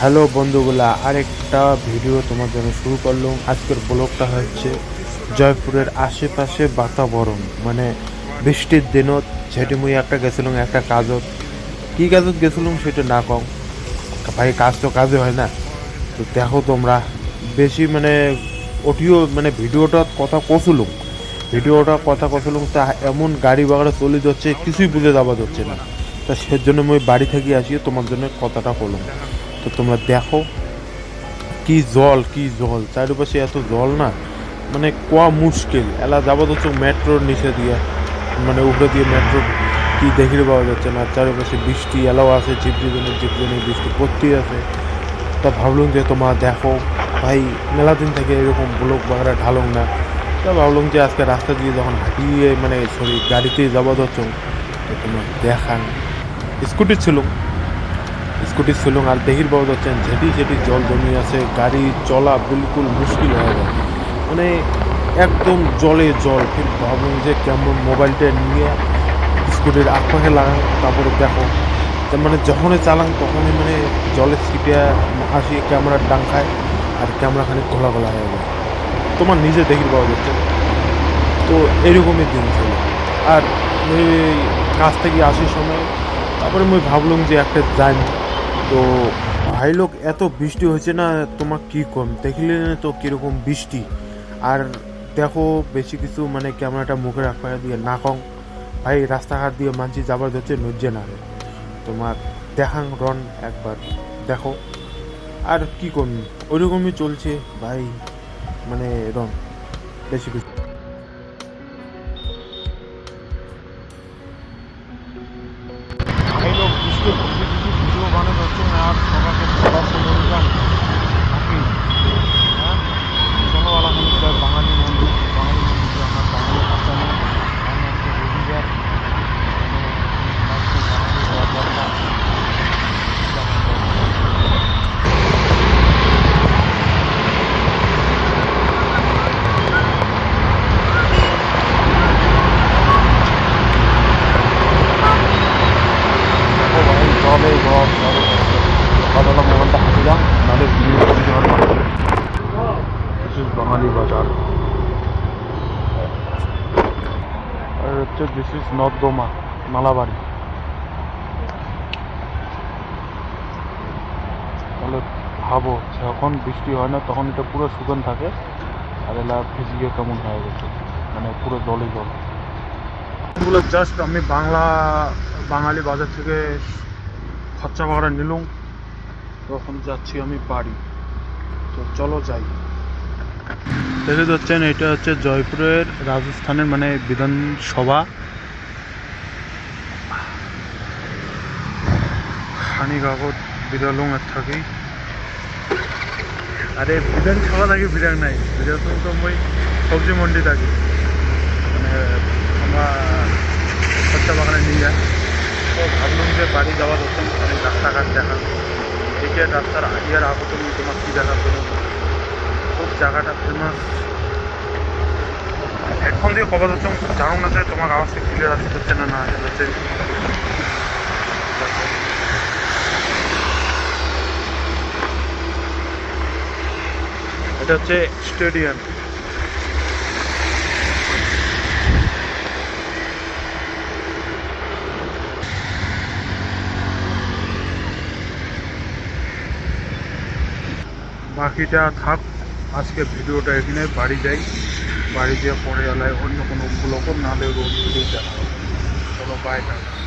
Hello বন্ধুগুলা, আরেকটা video তোমার জন্য শুরু করলাম। আজকের ব্লগটা হচ্ছে জয়পুরের আশেপাশে বাতাবরণ মানে বৃষ্টির দিনত যেটি মুই একটা গেছিলাম, একটা কাজত। কি কাজত গেছিলাম সেটা না কম ভাই, কাজ তো কাজে হয় না। তো দেখো তোমরা, বেশি মানে অডিও মানে ভিডিওটা কথা কষুলুম ভিডিওটা কথা কষুলুম তা এমন গাড়ি বাগড়া চলে যাচ্ছে, কিছুই বুঝে যাওয়া যাচ্ছে না। তা সেজন্য আমি বাড়ি থেকে আসি তোমার জন্য কথাটা বললাম। তো তোমরা দেখো কি জল কি জল। চারিপাশে এত জল না মানে কোয়া মুশকিল। এলা যাব তো চোখ মেট্রোর নিচে দিয়ে মানে উপরে দিয়ে মেট্রো কি দেখতে পাওয়া যাচ্ছে না। চারিপাশে বৃষ্টি, এলাও আছে ঝিপঝিপনি ঝিপঝিপনি বৃষ্টি পড়তেই আছে। তা ভাবলাম যে তোমার দেখো, ভাই, মেলা দিন থেকে এরকম ব্লক বাগড়া ঢালুম না। তা ভাবলাম যে আজকে রাস্তা দিয়ে যখন হাঁটিয়ে মানে সরি, গাড়িতে যাব তো তোমার দেখান। স্কুটি ছিল। স্কুটি ছিল আর দেখির পাওয়া যাচ্ছেন ঝেঁটি ঝেঁটি জল জমি আছে, গাড়ি চলা বিলকুল মুশকিল হয়ে যায় মানে একদম জলে জল ঠিক ভাবুন যে কেমন মোবাইলটা নিয়ে স্কুটির আশপাশে লাগান, তারপরে দেখো। মানে যখনই চালান তখনই মানে জলের ছিটে আসি, ক্যামেরার ডাং খায় আর ক্যামেরা খানিক ঘোলা ঘোলা হয়ে যায়। তোমার নিজে দেখির পাওয়া যাচ্ছে। তো এরকমই দিন ছিল। আর কাজ থেকে আসার সময় তারপরে আমি ভাবলাম যে একটা যাই তো ভাই লোক, এত বৃষ্টি হয়েছে না, তোমার কি কম? দেখলে তো কীরকম বৃষ্টি। আর দেখো, বেশি কিছু মানে ক্যামেরাটা মুখে রাখা দিয়ে না কম ভাই, রাস্তাঘাট দিয়ে মানছি যাবার যাচ্ছে নজ্জে না। তোমার দেখাং রন একবার, দেখো। আর কি করবি? ওইরকমই চলছে ভাই মানে রন, বেশি কিছু। বাজার। আর হচ্ছে দিস ইজ নর্দমা মালাবাড়ি। তাহলে ভাবো, যখন বৃষ্টি হয় না, তখন এটা পুরো শুকন থাকে, আর এলা ভিজিয়ে কেমন হয়ে গেছে। মানে পুরো জলে জল এগুলো জাস্ট আমি বাংলা, বাঙালি বাজার থেকে খরচা ভাড়া নিলাম। তখন যাচ্ছি আমি বাড়ি। তো চলো যাই। দেখে যাচ্ছেন এটা হচ্ছে জয়পুরের রাজস্থানের মানে বিধানসভা। হানি কাগজ বিরলুমের থাকি। আরে, বিধানসভা থাকি বিরাট নাই? বিধানসভা তো মই সবজি মন্ডি থাকি। মানে আমরা খরচা বাগানে নিয়ে যায় তো ভাবলাম যে বাড়ি যাওয়ার হতো মানে রাস্তাঘাট দেখা। দেখে রাস্তার ইয়ার আগত আমি তোমার কী দেখা খুব জায়গাটা ফেমাস হেডফোন দিয়ে কবা যাচ্ছ জানো না যে তোমার আওয়াজটা ক্লিয়ার আসতে হচ্ছে না না হচ্ছে এটা হচ্ছে স্টেডিয়াম বাকিটা থাক। আজকে ভিডিওটা এখানে বাড়ি যাই বাড়ি যেয়ে পরে এলায় অন্য কোনো ব্লগও না রোড ভিডিও দেখা হবে। চলো বাই টাটা